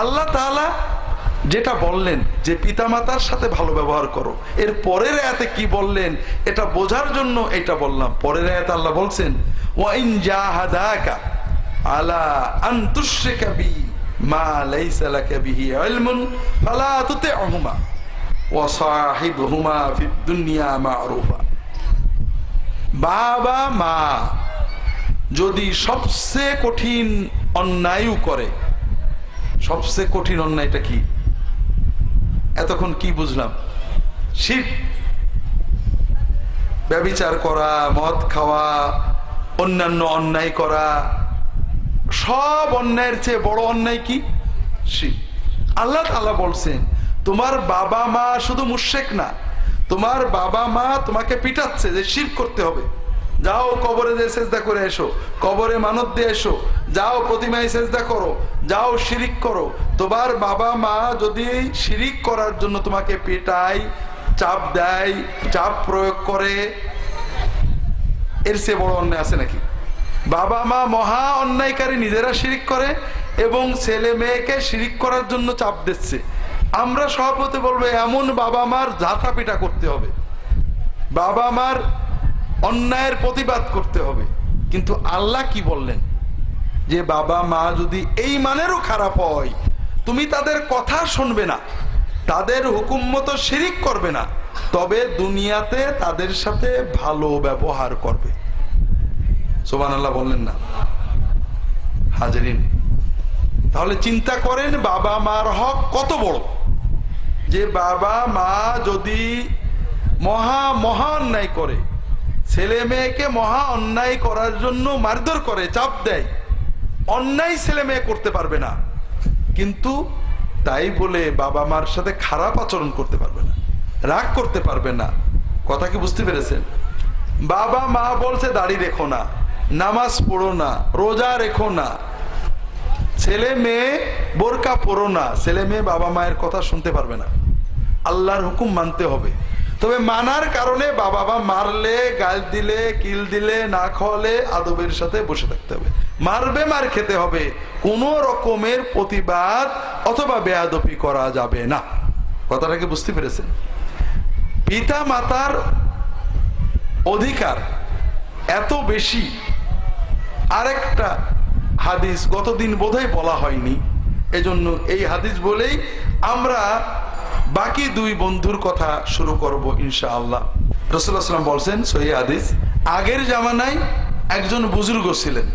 আল্লাহ তাআলা যেটা বললেন যে পিতামাতার সাথে ভালো ব্যবহার করো। এর পরের আয়াতে কি বললেন, এটা বোঝার জন্য এটা বললাম। পরের আয়াতে আল্লাহ বলছেন, ওয়াইন জাহাদাকা আলা আন তুশরিকা বি মা লাইসা লাকা বিহি ইলমুন ফালা তুতি'হুমা ওয়া সাহিবহুমা ফিদ দুনিয়া মা'রুফা। বাবা মা যদি সবচেয়ে কঠিন অন্যায়ও করে সবচেয়ে কঠিন অন্যায়টা কি? এতক্ষণ কি বুঝলাম? শিখ ব্যবিচার করা, মদ খাওয়া, অন্যান্য অন্যায় করা, সব অন্যায়ের চেয়ে বড় অন্যায় কি? শিখ আল্লাহ তাআলা বলছেন, তোমার বাবা মা শুধু মুশেক না, তোমার বাবা মা তোমাকে পিটাচ্ছে যে শির করতে হবে। যাও কবরে যে সেজদা করে এসো, কবরে মানত দিয়ে এসো, যাও প্রতিমায় সেজদা করো, যাও শিরিক করো। তোমার বাবা মা যদি শিরিক করার জন্য তোমাকে পেটায়, চাপ দেয়, চাপ প্রয়োগ করে, এর চেয়ে বড় অন্যায় আছে নাকি? বাবা মা মহা অন্যায়কারী নিজেরা শিরিক করে এবং ছেলে মেয়েকে শিরিক করার জন্য চাপ দিচ্ছে। আমরা সভাপতি বলব, এমন বাবা মার ঝাঁটা পিটা করতে হবে। বাবা মার অন্যায়ের প্রতিবাদ করতে হবে। কিন্তু আল্লাহ কি বললেন? যে বাবা, মা যদি এই মানেরও খারাপ হয়, তুমি তাদের কথা শুনবে না, তাদের হুকুম মতো শিরিক করবে না, তবে দুনিয়াতে তাদের সাথে ভালো ব্যবহার করবে। সোবান আল্লাহ বললেন না। হাজারিন, তাহলে চিন্তা করেন, বাবা মার হক কত বড়? যে বাবা মা যদি মহা মহা অন্যায় করে ছেলে মেয়েকে মহা অন্যায় করার জন্য মারধর করে, চাপ দেয়। অন্যায় ছেলে মেয়ে করতে পারবে না। কিন্তু তাই বলে বাবা মার সাথে খারাপ আচরণ করতে পারবে না, রাগ করতে পারবে না। কথা কি বুঝতে পেরেছেন? বাবা মা বলছে, দাড়ি রেখো না, নামাজ পড়ো না, রোজা রেখো না। ছেলে মেয়ে বোরকা পড়ো না। ছেলে মেয়ে বাবা মায়ের কথা শুনতে পারবে না। আল্লাহর হুকুম মানতে হবে। তবে মানার কারণে বাবা বা মারলে, গাল দিলে, কিল দিলে, না খাওয়ালে আদবের সাথে বসে থাকতে হবে। মারবে, মার খেতে হবে। কোন রকমের প্রতিবাদ অথবা বেয়াদপি করা যাবে না। কথাটা কি বুঝতে পেরেছেন? পিতা মাতার অধিকার এত বেশি। আরেকটা হাদিস গতদিন বোধহয় বলা হয়নি। এজন্য এই হাদিস বলেই আমরা বাকি দুই বন্ধুর কথা শুরু করব ইনশাআল্লাহ। রসুল্লাহ সাল্লাম বলছেন, সহি হাদিস, আগের জামানায় একজন বুজুর্গ ছিলেন।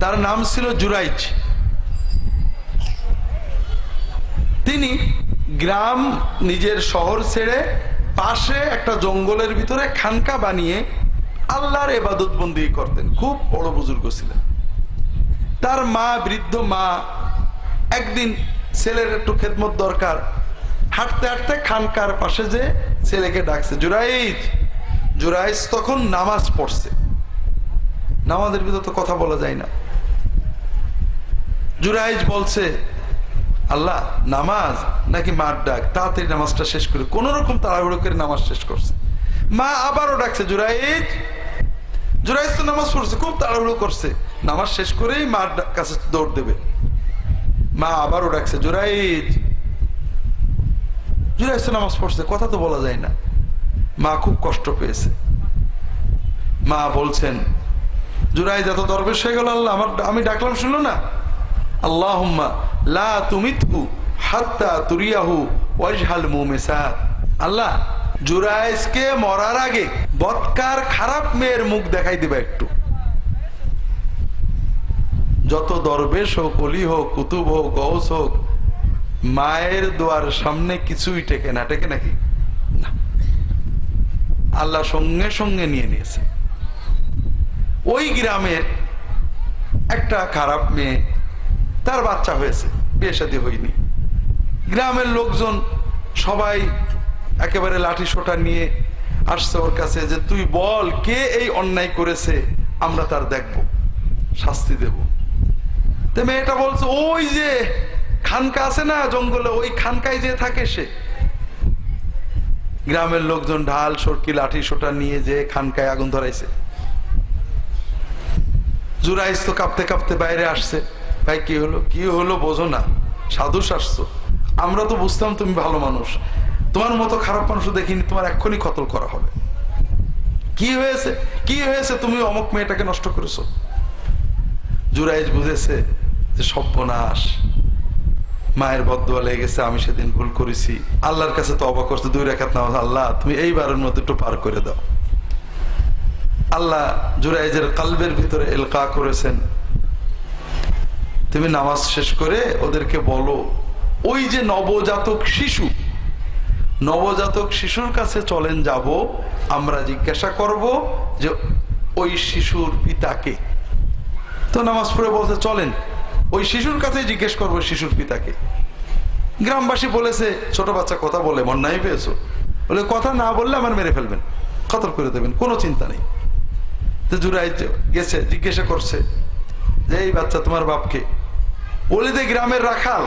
তার নাম ছিল জুরাইজ। তিনি গ্রাম নিজের শহর ছেড়ে পাশে একটা জঙ্গলের ভিতরে খানকা বানিয়ে আল্লাহর এবাদত বন্দি করতেন। খুব বড় বুজুর্গ ছিলেন। তার মা, বৃদ্ধ মা, একদিন ছেলের একটু খেদমত দরকার। হাঁটতে হাঁটতে খানকার পাশে যে ছেলেকে ডাকছে, জুরাইজ জুরাইজ তখন নামাজ পড়ছে। নামাজের ভিতর তো কথা বলা যায় না। জুরাইজ বলছে, আল্লাহ, নামাজ নাকি মার ডাক? তাড়াতাড়ি নামাজটা শেষ করে। কোন রকম তাড়াহুড়ো করে নামাজ শেষ করছে। মা আবারও ডাকছে, জুরাইজ জুরাইজ তো নামাজ পড়ছে, খুব তাড়াহুড়ো করছে। নামাজ শেষ করেই মার কাছে দৌড় দেবে। মা আবারও ডাকছে জুরাইজ জুরাইজ নামাজ পড়ছে, কথা তো বলা যায় না। মা খুব কষ্ট পেয়েছে। মা বলছেন জুরাইজ এত দরবেশ হয়ে গেল আল্লাহ, আমার আমি ডাকলাম শুনলো না। আল্লাহুম্মা লা হাত্তা তুরিয়াহু আল্লাহ, জুরাইজকে মরার আগে বৎকার খারাপ মেয়ের মুখ দেখাই দিবা একটু। যত দরবেশ হোক, অলি হোক, কুতুব হোক গৌস হোক, মায়ের দোয়ার সামনে কিছুই টেকে না। টেকে নাকি? আল্লাহ সঙ্গে সঙ্গে নিয়ে নিয়েছে। ওই গ্রামের একটা খারাপ মেয়ে, তার বাচ্চা হয়েছে, বিয়ে শাদী হয়নি। গ্রামের লোকজন সবাই একেবারে লাঠি সোটা নিয়ে আসছে ওর কাছে যে, তুই বল, কে এই অন্যায় করেছে? আমরা তার দেখব, শাস্তি দেব। মেয়েটা বলছে, ওই যে খানকা আছে না জঙ্গলে, ওই খানকায় যে থাকে সে। গ্রামের লোকজন ঢাল, সরকি, লাঠি, সোটা নিয়ে যে খানকায় আগুন ধরাইছে। জুরাইজ তো কাঁপতে কাঁপতে বাইরে আসছে। ভাই, কি হলো? কি হলো বোঝো না। সাধু আসছো আমরা তো বুঝতাম তুমি ভালো মানুষ। তোমার মতো খারাপ মানুষ দেখিনি, তোমার এক্ষুনি কতল করা হবে। কি হয়েছে? কি হয়েছে? তুমি অমুক মেয়েটাকে নষ্ট করেছ? জুরাইজ বুঝেছে যে সর্বনাশ। মায়ের বদুয়া লেগে গেছে, আমি সেদিন ভুল করেছি। আল্লাহর কাছে তো অবাক করছে, দুই রেখাত নামাজ। আল্লাহ, তুমি এইবারের মধ্যে একটু পার করে দাও। আল্লাহ জুরাইজের কালবের ভিতরে এলকা করেছেন। তুমি নামাজ শেষ করে ওদেরকে বলো, ওই যে নবজাতক শিশু, নবজাতক শিশুর কাছে চলেন যাব, আমরা জিজ্ঞাসা করব যে ওই শিশুর পিতাকে। তো নামাজ পড়ে বলতে চলেন। ওই শিশুর কাছে জিজ্ঞেস করব শিশুর পিতাকে। গ্রামবাসী বলেছে, ছোট বাচ্চা কথা বলে নাই পেয়েছ। বলে, কথা না বললে আমার মেরে ফেলবেন খতর করে দেবেন, কোনো চিন্তা নেই। তো জুরাই গেছে, জিজ্ঞাসা করছে, যে এই বাচ্চা তোমার বাপকে? দে গ্রামের রাখাল।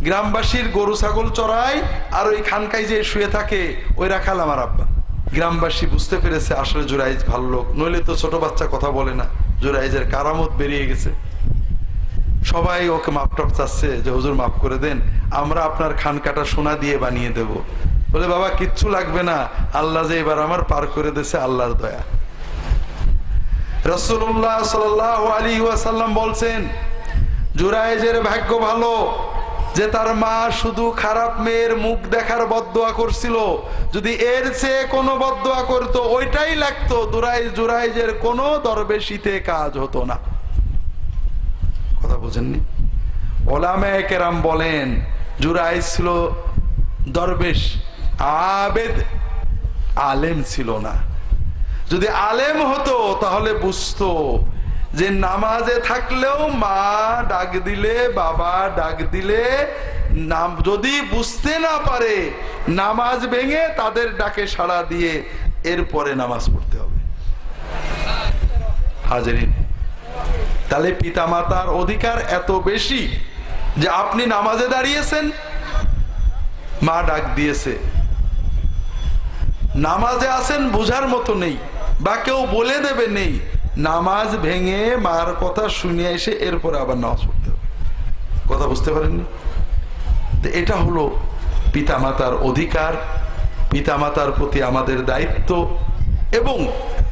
গ্রামবাসীর গরু, ছাগল চড়ায়, আর ওই খানকায় যে শুয়ে থাকে, ওই রাখাল আমার আব্বা। গ্রামবাসী বুঝতে পেরেছে, আসলে জুরাইজ ভালো লোক, নইলে তো ছোট বাচ্চা কথা বলে না। জুরাইজের কারামত বেরিয়ে গেছে। সবাই ওকে মাপ টাপ চাচ্ছে যে, হুজুর মাফ করে দেন। আমরা আপনার খানকাটা সোনা দিয়ে বানিয়ে দেব। বলে, বাবা, কিচ্ছু লাগবে না। আল্লাহ যে এবার আমার পার করে দিয়েছে, আল্লাহর দয়া। রসুল্লাহ সাল আলী ওয়াসাল্লাম বলছেন জুরাইজের ভাগ্য ভালো যে তার মা শুধু খারাপ মেয়ের মুখ দেখার বদোয়া করছিল। যদি এর চেয়ে কোনো বদোয়া করতো, ওইটাই লাগতো। জুরাইজ জুরাইজের কোনো দরবেশিতে কাজ হতো না। কথা বোঝেননি? ওলামে কেরাম বলেন জুরাইজ ছিল দরবেশ, আবেদ আলেম ছিল না। যদি আলেম হতো, তাহলে বুঝতো যে নামাজে থাকলেও মা ডাক দিলে, বাবা ডাক দিলে, নাম যদি বুঝতে না পারে, নামাজ ভেঙে তাদের ডাকে সাড়া দিয়ে এরপরে নামাজ পড়তে হবে। হাজারিন তাহলে পিতামাতার অধিকার এত বেশি যে আপনি নামাজে দাঁড়িয়েছেন, মা ডাক দিয়েছে। নামাজে আছেন বুঝার মতো নেই, বা কেউ বলে দেবে নেই, নামাজ ভেঙে মার কথা শুনে এসে এরপরে আবার নামাজ পড়তে হবে। কথা বুঝতে পারেননি? এটা হলো পিতামাতার অধিকার, পিতামাতার প্রতি আমাদের দায়িত্ব, এবং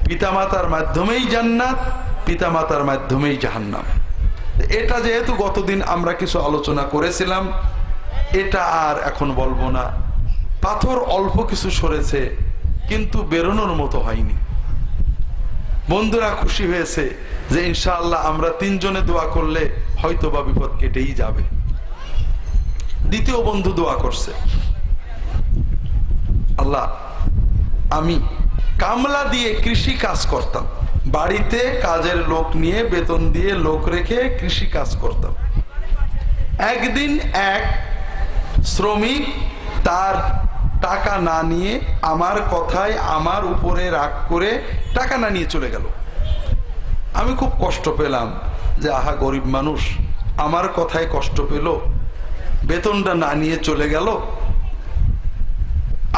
পিতামাতার মাধ্যমেই জান্নাত পিতামাতার মাধ্যমেই জাহান্নাম। এটা যেহেতু গতদিন আমরা কিছু আলোচনা করেছিলাম, এটা আর এখন বলব না। পাথর অল্প কিছু সরেছে, কিন্তু বেরোনোর মতো হয়নি। বন্ধুরা খুশি হয়েছে যে ইনশাআল্লাহ আমরা তিনজনে দোয়া করলে হয়তো বা বিপদ কেটেই যাবে। দ্বিতীয় বন্ধু দোয়া করছে। আল্লাহ, আমি কামলা দিয়ে কৃষি কাজ করতাম। বাড়িতে কাজের লোক নিয়ে বেতন দিয়ে লোক রেখে কৃষি কাজ করতাম। একদিন এক শ্রমিক তার টাকা না নিয়ে আমার কথায় আমার উপরে রাগ করে টাকা না নিয়ে চলে গেল। আমি খুব কষ্ট পেলাম যে, আহা, গরিব মানুষ, আমার কথায় কষ্ট পেল, বেতনটা না নিয়ে চলে গেল?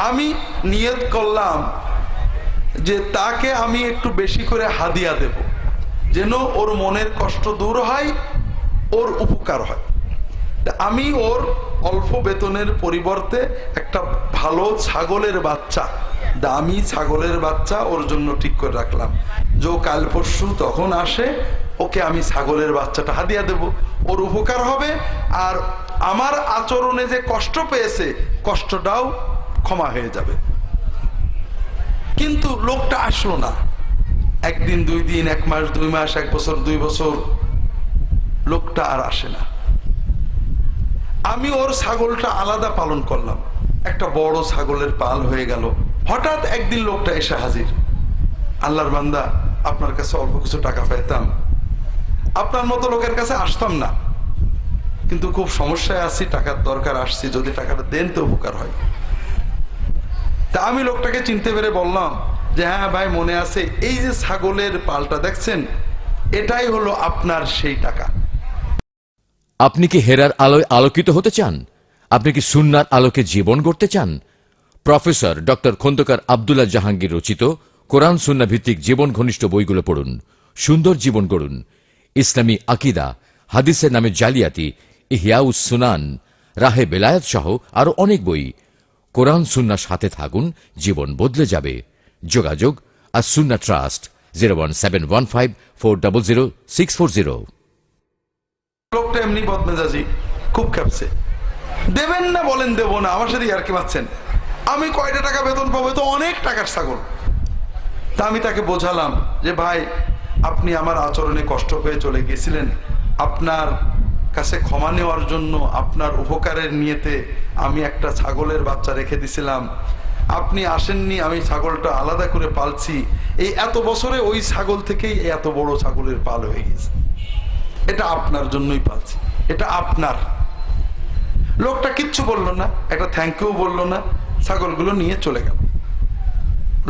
আমি নিয়ত করলাম যে তাকে আমি একটু বেশি করে হাদিয়া দেব। যেন ওর মনের কষ্ট দূর হয়, ওর উপকার হয়। আমি ওর অল্প বেতনের পরিবর্তে একটা ভালো ছাগলের বাচ্চা, দামি ছাগলের বাচ্চা ওর জন্য ঠিক করে রাখলাম। যে কাল পরশু তখন আসে, ওকে আমি ছাগলের বাচ্চাটা হাদিয়া দেব। ওর উপকার হবে আর আমার আচরণে যে কষ্ট পেয়েছে, কষ্টটাও ক্ষমা হয়ে যাবে। কিন্তু লোকটা আসলো না। একদিন, দুই দিন, এক মাস, দুই মাস, এক বছর, দুই বছর লোকটা আর আসে না। আমি ওর ছাগলটা আলাদা পালন করলাম। একটা বড় ছাগলের পাল হয়ে গেল। হঠাৎ একদিন লোকটা এসে হাজির। আল্লাহর বান্দা, আপনার কাছে অল্প কিছু টাকা পেতাম আপনার মতো লোকের কাছে আসতাম না। কিন্তু খুব সমস্যায় আছি, টাকার দরকার, আসছি। যদি টাকাটা দেন তো উপকার হয়। তা আমি লোকটাকে চিনতে পেরে বললাম যে হ্যাঁ ভাই, মনে আছে। এই যে ছাগলের পালটা দেখছেন, এটাই হলো আপনার সেই টাকা। আপনি কি হেরার আলোয় আলোকিত হতে চান? আপনি কি সুন্নার আলোকে জীবন গড়তে চান? প্রফেসর ডক্টর খন্দকার আবদুল্লাহ জাহাঙ্গীর রচিত কোরআন সুন্না ভিত্তিক জীবন ঘনিষ্ঠ বইগুলো পড়ুন, সুন্দর জীবন গড়ুন। ইসলামী আকিদা, হাদিসের নামে জালিয়াতি, ইহিয়াউস সুনান, রাহে বেলায়াত সহ আরও অনেক বই। কোরআন সুন্নার সাথে থাকুন, জীবন বদলে যাবে। যোগাযোগ আর Sunnah trust, zero one seven one five four double zero six four zero. লোকটা এমনি বদমেজাজি, খুব খেপছে। দেবেন না বলেন দেব না, আমার সাথে আর কি পাচ্ছেন আমি কয়টা টাকা বেতন পাবো তো অনেক টাকার ছাগল। তা আমি তাকে বোঝালাম যে, ভাই, আপনি আমার আচরণে কষ্ট পেয়ে চলে গেছিলেন আপনার কাছে ক্ষমা নেওয়ার জন্য আপনার উপকারের নিয়েতে আমি একটা ছাগলের বাচ্চা রেখে দিছিলাম। আপনি আসেননি, আমি ছাগলটা আলাদা করে পালছি। এই এত বছরে ওই ছাগল থেকেই এত বড় ছাগলের পাল হয়ে গেছে। এটা আপনার জন্যই পালছি। এটা আপনার। লোকটা কিচ্ছু বলল না, একটা থ্যাংক ইউ বলল না, ছাগলগুলো নিয়ে চলে গেল।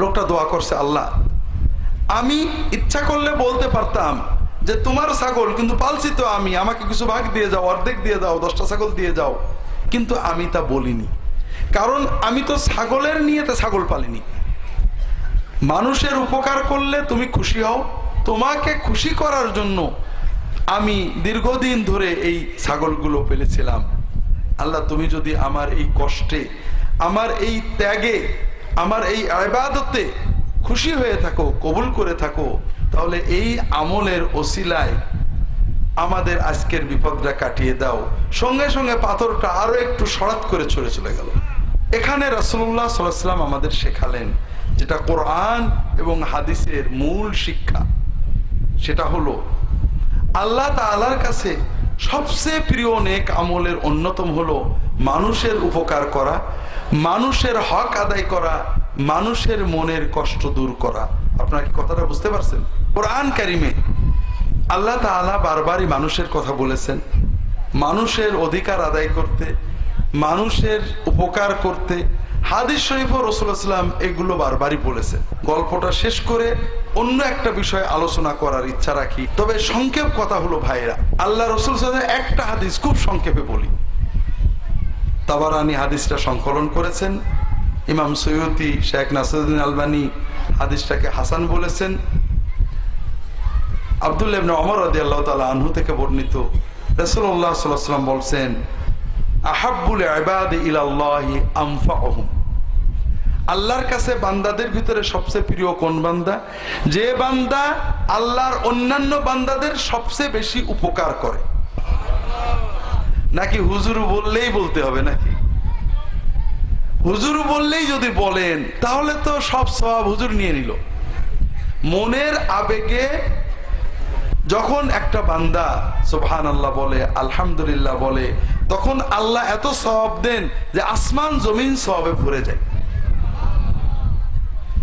লোকটা দোয়া করছে, আল্লাহ, আমি ইচ্ছা করলে বলতে পারতাম যে তোমার ছাগল, কিন্তু পালছি তো আমি। আমাকে কিছু ভাগ দিয়ে যাও, অর্ধেক দিয়ে যাও, দশটা ছাগল দিয়ে যাও। কিন্তু আমি তা বলিনি। কারণ আমি তো ছাগলের নিয়ে তো ছাগল পালিনি। মানুষের উপকার করলে তুমি খুশি হও। তোমাকে খুশি করার জন্য আমি দীর্ঘদিন ধরে এই ছাগলগুলো পেলেছিলাম। আল্লাহ, তুমি যদি আমার এই কষ্টে, আমার এই ত্যাগে, আমার এই আবাদতে খুশি হয়ে থাকো, কবুল করে থাকো তাহলে এই আমলের ওসিলায় আমাদের আজকের বিপদটা কাটিয়ে দাও। সঙ্গে সঙ্গে পাথরটা আরও একটু সরাত করে ছড়ে চলে গেল। এখানে রসুল্লাহ সাল্লাম আমাদের শেখালেন যেটা কোরআন এবং হাদিসের মূল শিক্ষা। সেটা হলো, আল্লাহ তাআলার কাছে সবচেয়ে প্রিয় নেক আমলের অন্যতম হলো মানুষের উপকার করা, মানুষের হক আদায় করা, মানুষের মনের কষ্ট দূর করা। আপনার কি কথাটা বুঝতে পারছেন? কোরআন কারিমে আল্লাহ তাআলা বারবারই মানুষের কথা বলেছেন। মানুষের অধিকার আদায় করতে, মানুষের উপকার করতে হাদিস শরীফ ও রসুলাম এগুলো বারবারই বলেছেন। গল্পটা শেষ করে অন্য একটা বিষয়ে আলোচনা করার ইচ্ছা রাখি। তবে সংক্ষেপ কথা হলো ভাইরা আল্লাহ রসুল একটা হাদিস খুব সংক্ষেপে বলি। তাবারানি হাদিসটা সংকলন করেছেন, ইমাম সৈয়দি শেখ নাসরুদ্দিন আলবানী হাদিসটাকে হাসান বলেছেন আনহু থেকে বর্ণিত আল্লাহর কাছে বান্দাদের ভিতরে সবচেয়ে প্রিয় কোন বান্দা? যে বান্দা আল্লাহর অন্যান্য বান্দাদের সবচেয়ে বেশি উপকার করে। নাকি হুজুর বললেই বলতে হবে নাকি? হুজুর বললেই যদি বলেন, তাহলে তো সব সব হুজুর নিয়ে নিল। মনের আবেগে যখন একটা বান্দা সুবহান আল্লাহ বলে, আলহামদুলিল্লাহ বলে, তখন আল্লাহ এত সব দেন যে আসমান, জমিন সবে ভরে যায়।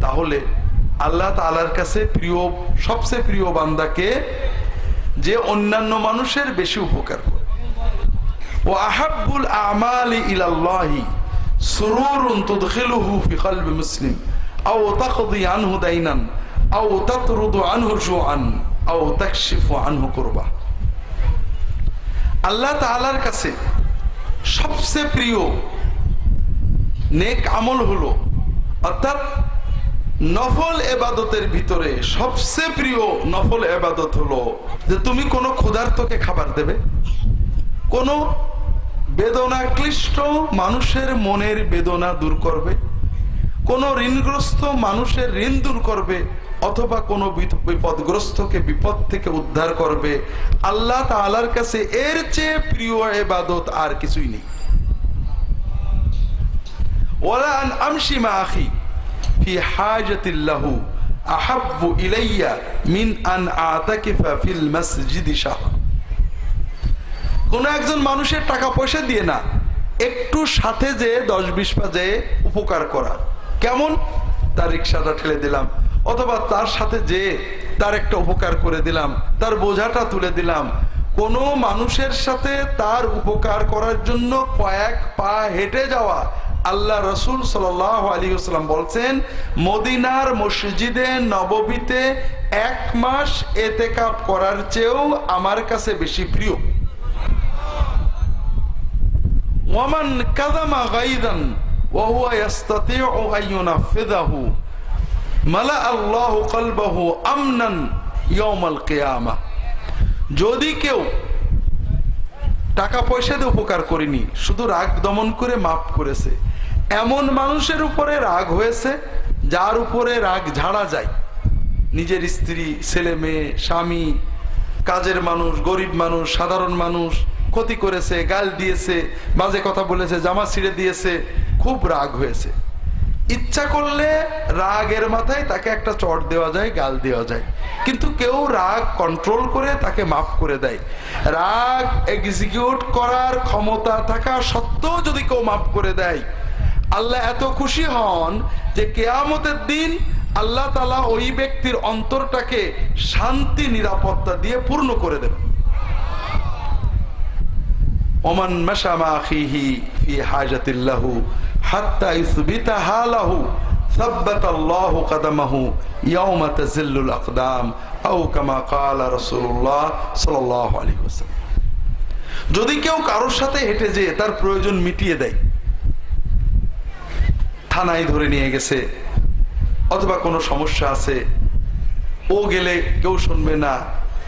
তাহলে আল্লাহ তালার কাছে প্রিয়, সবচেয়ে প্রিয় বান্দাকে যে অন্যান্য মানুষের বেশি উপকার করে। ও আহাব্বুল আমালি ইলাল্লাহি সুরুরুন তুদখিলুহু ফি কলবি মুসলিম। আও তাকদি আনহু দাইনান, আও তাতরুদু আনহু জুআন। আল্লাহ তাআলার কাছে সবচেয়ে প্রিয় নেক আমল হলো, অর্থাৎ নফল এবাদতের ভিতরে সবচেয়ে প্রিয় নফল এবাদত হলো যে তুমি কোনো ক্ষুধার্তকে খাবার দেবে। কোনো বেদনা ক্লিষ্ট মানুষের মনের বেদনা দূর করবে। কোনো ঋণগ্রস্ত মানুষের ঋণ দূর করবে। অথবা কোনো বিপদগ্রস্তকে বিপদ থেকে উদ্ধার করবে, আল্লাহ তাআলার কাছে এর চেয়ে প্রিয় এবাদত আর কিছুই নেই। ওলা একজন মানুষের টাকা পয়সা দিয়ে না, একটু সাথে যে দশ বিশ পা পাজে উপকার করা। কেমন? তার রিক্সাটা ঠেলে দিলাম। অথবা তার সাথে যে তার একটা উপকার করে দিলাম, তার বোঝাটা তুলে দিলাম, কোনো মানুষের সাথে তার উপকার করার জন্য কয়েক পা হেঁটে যাওয়া, আল্লাহ রসুল সাল্লাহ আলী বলছেন, মদিনার মসজিদে নববীতে এক মাস এতে কাপ করার চেয়েও আমার কাছে বেশি প্রিয়। ওমান কাদামা গাইদান ওহুয়া ইয়াস্তাতিউ আইয়ুনাফিদাহু মালা আল্লাহ আমনান যদি কেউ টাকা পয়সা দিয়ে উপকার করেনি, শুধু রাগ দমন করে মাফ করেছে, এমন মানুষের উপরে রাগ হয়েছে, যার উপরে রাগ ঝাড়া যায়। নিজের স্ত্রী, ছেলে, মেয়ে, স্বামী, কাজের মানুষ, গরিব মানুষ, সাধারণ মানুষ, ক্ষতি করেছে, গাল দিয়েছে, বাজে কথা বলেছে, জামা ছিঁড়ে দিয়েছে, খুব রাগ হয়েছে। ইচ্ছা করলে রাগের মাথায় তাকে একটা চট দেওয়া যায়, গাল দেওয়া যায়। কিন্তু কেউ রাগ কন্ট্রোল করে তাকে মাফ করে দেয়। রাগ এক্সিকিউট করার ক্ষমতা থাকা সত্ত্বেও যদি কেউ মাফ করে দেয়, আল্লাহ এত খুশি হন যে কেয়ামতের দিন আল্লাহ তালা ওই ব্যক্তির অন্তরটাকে শান্তি, নিরাপত্তা দিয়ে পূর্ণ করে দেবে ওমান মাশামা ফি হাজাতিল্লাহু হাত্তা ইসবিতা হালাহু ثبت الله قدمه يوم تزل الأقدام أو كما قال رسول الله صلى الله عليه وسلم যদি কেউ কারোর সাথে হেঁটে যেয়ে তার প্রয়োজন মিটিয়ে দেয় থানায় ধরে নিয়ে গেছে অথবা কোনো সমস্যা আছে ও গেলে কেউ শুনবে না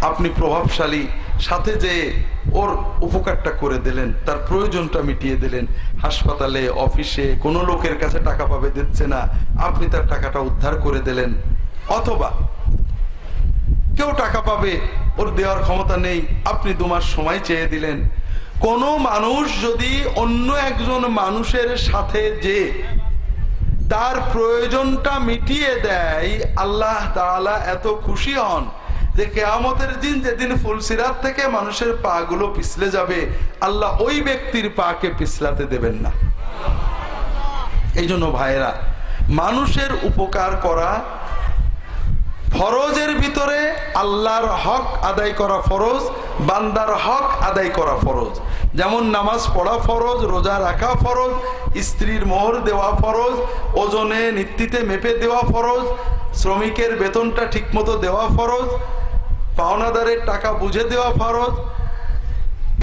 আপনি প্রভাবশালী সাথে যে ওর উপকারটা করে দিলেন, তার প্রয়োজনটা মিটিয়ে দিলেন। হাসপাতালে, অফিসে কোনো লোকের কাছে টাকা পাবে দিচ্ছে না, আপনি তার টাকাটা উদ্ধার করে দিলেন। অথবা কেউ টাকা পাবে, ওর দেওয়ার ক্ষমতা নেই, আপনি দু মাস সময় চেয়ে দিলেন। কোনো মানুষ যদি অন্য একজন মানুষের সাথে যে তার প্রয়োজনটা মিটিয়ে দেয়, আল্লাহ তাআলা এত খুশি হন। যে কেয়ামতের দিন যেদিন ফুলসিরাত থেকে মানুষের পা গুলো পিছলে যাবে, আল্লাহ ওই ব্যক্তির পাকে পিছলাতে দেবেন না। এই জন্য ভাইরা মানুষের উপকার করা ফরজের ভিতরে আল্লাহর হক আদায় করা ফরজ, বান্দার হক আদায় করা ফরজ। যেমন নামাজ পড়া ফরজ, রোজা রাখা ফরজ, স্ত্রীর মোহর দেওয়া ফরজ, ওজনে নিত্যিতে মেপে দেওয়া ফরজ, শ্রমিকের বেতনটা ঠিকমতো দেওয়া ফরজ পাওনাদারের টাকা বুঝে দেওয়া ফরজ,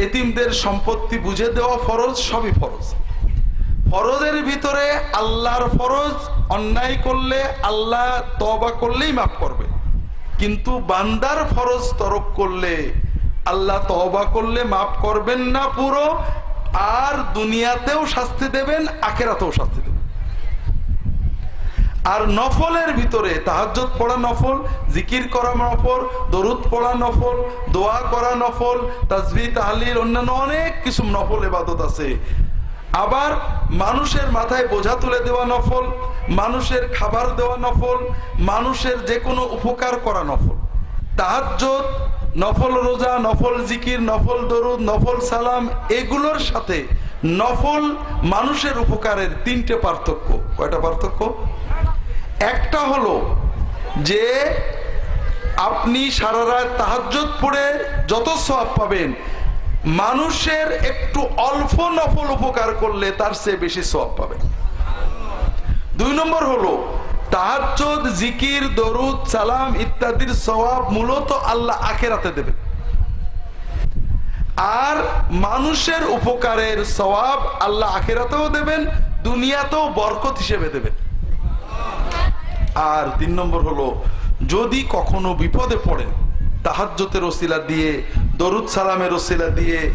এতিমদের সম্পত্তি বুঝে দেওয়া ফরজ, সবই ফরজ। ফরজের ভিতরে আল্লাহর ফরজ, অন্যায় করলে আল্লাহ তবা করলেই মাফ করবে। কিন্তু বান্দার ফরজ তরক করলে আল্লাহ তবা করলে মাফ করবেন না পুরো, আর দুনিয়াতেও শাস্তি দেবেন, আখেরাতেও শাস্তি দেবেন। আর নফলের ভিতরে তাহাজ্জত পড়া নফল, জিকির করা নফল, দরুদ পড়া নফল, দোয়া করা নফল তাজবি তাহলিল, অন্যান্য অনেক কিছু নফল এবাদত আছে। আবার মানুষের মাথায় বোঝা তুলে দেওয়া নফল, মানুষের খাবার দেওয়া নফল, মানুষের যে কোনো উপকার করা নফল। তাহাজ্জত নফল রোজা, নফল জিকির, নফল দরুদ, নফল সালাম, এগুলোর সাথে নফল মানুষের উপকারের তিনটে পার্থক্য। কয়টা পার্থক্য? একটা হলো যে আপনি সারা রাত তাহাজ্জত পড়ে যত সব পাবেন, মানুষের একটু অল্প নফল উপকার করলে তার চেয়ে বেশি সব পাবেন। দুই নম্বর হলো তাহাজ্জত জিকির, দরুদ, সালাম ইত্যাদির সওয়াব মূলত আল্লাহ আখেরাতে দেবেন। আর মানুষের উপকারের সওয়াব আল্লাহ আখেরাতেও দেবেন, দুনিয়াতেও বরকত হিসেবে দেবেন। আর তিন নম্বর হলো, যদি কখনো বিপদে পড়েন, তাহাজ্জতের ওসিলা দিয়ে, দরুদ সালামের ওসিলা দিয়ে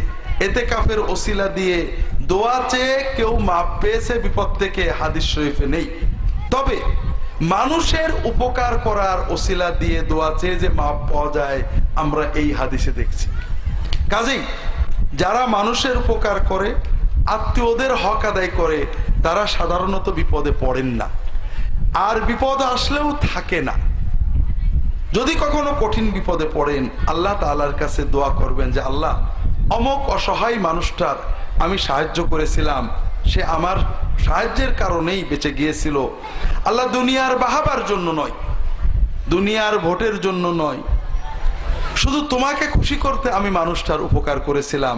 এতে কাফের ওসিলা দিয়ে, দোয়া চেয়ে কেউ মাপ পেয়েছে বিপদ থেকে? হাদিস শরীফে নেই। তবে মানুষের উপকার করার ওসিলা দিয়ে দোয়া চেয়ে যে মাপ পাওয়া যায়, আমরা এই হাদিসে দেখছি। কাজেই, যারা মানুষের উপকার করে, আত্মীয়দের হক আদায় করে, তারা সাধারণত বিপদে পড়েন না। আর বিপদ আসলেও থাকে না। যদি কখনো কঠিন বিপদে পড়েন, আল্লাহ তালার কাছে দোয়া করবেন যে, আল্লাহ, অমক অসহায় মানুষটার আমি সাহায্য করেছিলাম, সে আমার সাহায্যের কারণেই বেঁচে গিয়েছিল। আল্লাহ দুনিয়ার বাহাবার জন্য নয়, দুনিয়ার ভোটের জন্য নয়। শুধু তোমাকে খুশি করতে আমি মানুষটার উপকার করেছিলাম।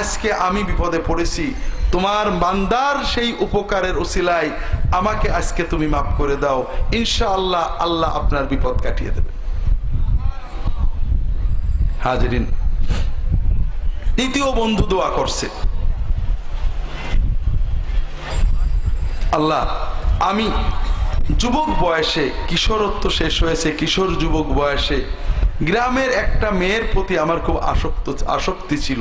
আজকে আমি বিপদে পড়েছি তোমার বান্দার সেই উপকারের ওসিলায় আমাকে আজকে তুমি মাফ করে দাও। ইনশাআল্লাহ আল্লাহ আল্লাহ আপনার বিপদ কাটিয়ে দেবে। হাজরিন, দ্বিতীয় বন্ধু দোয়া করছে। আল্লাহ, আমি যুবক বয়সে কিশোরত্ব শেষ হয়েছে, কিশোর যুবক বয়সে গ্রামের একটা মেয়ের প্রতি আমার খুব আসক্ত আসক্তি ছিল।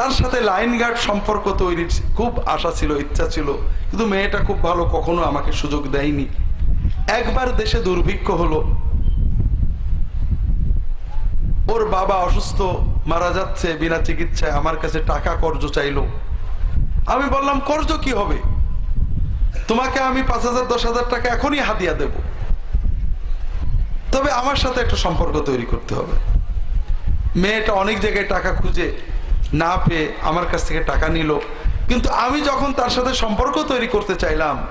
তার সাথে লাইন গার্ড সম্পর্ক তৈরির খুব আশা ছিল, ইচ্ছা ছিল। কিন্তু মেয়েটা খুব ভালো, কখনো আমাকে সুযোগ দেয়নি। একবার দেশে দুর্ভিক্ষ হলো। ওর বাবা অসুস্থ, মারা যাচ্ছে, বিনা চিকিৎসায় আমার কাছে টাকা কর্জ চাইলো। আমি বললাম, কর্জ কি হবে? তোমাকে আমি পাঁচ হাজার, দশ হাজার টাকা এখনই হাতিয়া দেব। তবে আমার সাথে একটা সম্পর্ক তৈরি করতে হবে। মেয়েটা অনেক জায়গায় টাকা খুঁজে না পেয়ে আমার কাছ থেকে টাকা নিল। কিন্তু আমি যখন তার সাথে সম্পর্ক তৈরি করতে চাইলাম,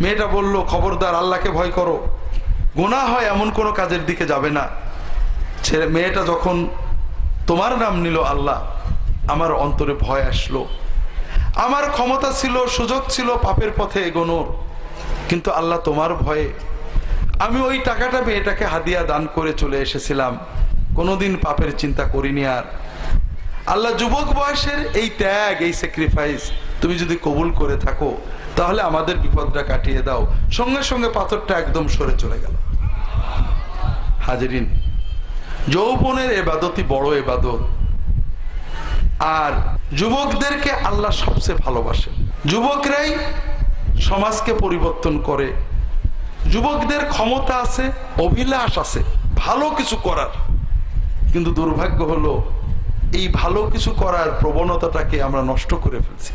মেয়েটা বলল, খবরদার, আল্লাহকে ভয় করো। গোনা হয় এমন কোনো কাজের দিকে যাবে না। ছেলে, মেয়েটা যখন তোমার নাম নিল আল্লাহ, আমার অন্তরে ভয় আসলো। আমার ক্ষমতা ছিল, সুযোগ ছিল পাপের পথে এগোনোর, কিন্তু আল্লাহ তোমার ভয়ে আমি ওই টাকাটা মেয়েটাকে হাদিয়া দান করে চলে এসেছিলাম। কোনোদিন পাপের চিন্তা করিনি আর। আল্লাহ যুবক বয়সের এই ত্যাগ, এই স্যাক্রিফাইস তুমি যদি কবুল করে থাকো, তাহলে আমাদের বিপদটা কাটিয়ে দাও। সঙ্গে সঙ্গে পাথরটা একদম সরে চলে গেল। হাজিরিন, যৌবনের এবাদতই বড় এবাদত। আর যুবকদেরকে আল্লাহ সবচেয়ে ভালোবাসে। যুবকরাই সমাজকে পরিবর্তন করে। যুবকদের ক্ষমতা আছে, অভিলাষ আছে, ভালো কিছু করার। কিন্তু দুর্ভাগ্য হলো এই ভালো কিছু করার প্রবণতাটাকে আমরা নষ্ট করে ফেলছি।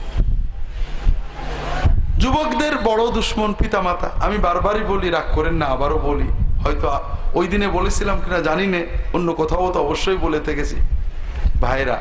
যুবকদের বড় দুশ্মন পিতামাতা, আমি বারবারই বলি, রাগ করেন না, আবারও বলি। হয়তো ওই দিনে বলেছিলাম কিনা জানি না, অন্য কোথাও তো অবশ্যই বলে থেকেছি। ভাইরা